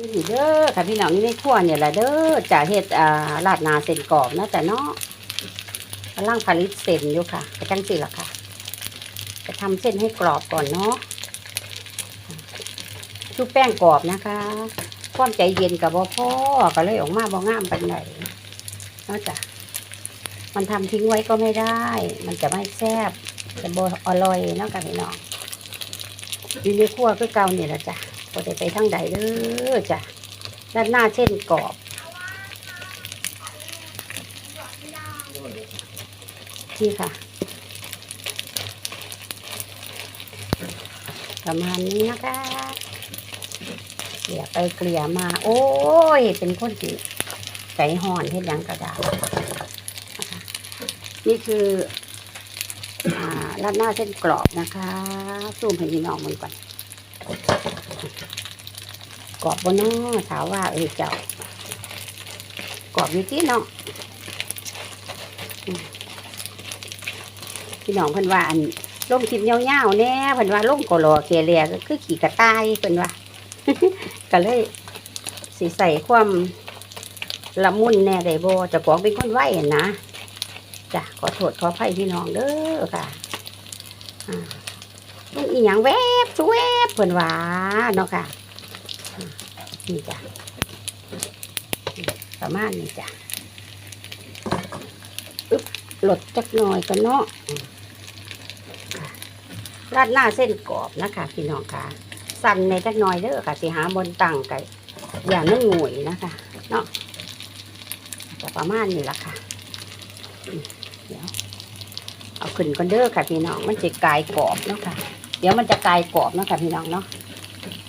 นี่เด้อค่ะพี่น้องนี่ในครัวเนี่ยแหละเด้อจะเฮ็ดอ่าราดนาเส้นกรอบนะแต่เนาะกำลังผลิตเส้นอยู่ค่ะไปจังสิละค่ะ จะทำเส้นให้กรอบก่อนเนาะชุบแป้งกรอบนะคะความใจเย็นกับบ่พ่อก็เลยออกมาบ่งามปานไหนนอกจากมันทำทิ้งไว้ก็ไม่ได้ มันจะไม่แซ่บจะบ่อร่อยเนาะกับพี่น้องอยู่ในครัวคือเก่านี่ยแหละจ้ะ บ่ได้ไปทางใดเด้อจ้ะด้านหน้าเช่นกรอบนี่ค่ะ ประมาณนี้นะคะเกลี่ยไปเกลี่ยมา โอ้ย เป็นคนที่ใจห่อนเฮ็ดยังกระดาษนี่คืออ่าราดหน้าเส้นกรอบนะคะซูมให้พี่น้องมันก่อน กรอบบนน้อถามว่าเออเจ้ากรอบอยู่ที่นาะอืมพี่น้องเพิ่นว่าอันลงคลิปยาวๆแน่เพิ่นว่าลงกอลอเกเรียก็คือขี่กระต่ายเพิ่นว่าก็เลยสิใส่ความละมุนแน่ได้บ่จะของเป็นคนไหวนะจ้ะขอโทษขออภัยพี่น้องเด้อค่ะอ่ามันอีหยังแว สวบเพิ่นว่าเนาะค่ะนี่จ้ะประมาณนี้จ้ะอึ๊บหลดจักหน่อยกันเนาะราดหน้าเส้นกรอบนะคะพี่น้องค่ะ สั่นในจักหน่อยเด้อค่ะสิหาบนตังไก่อย่ามันหงวยนะคะเนาะจะประมาณนี้ละค่ะเดี๋ยวเอาขึ้นก่อนเด้อค่ะพี่น้องมันจะกลายกรอบเนาะค่ะ เดี๋ยวมันจะกลายกรอบเนาะค่ะพี่น้องเนาะ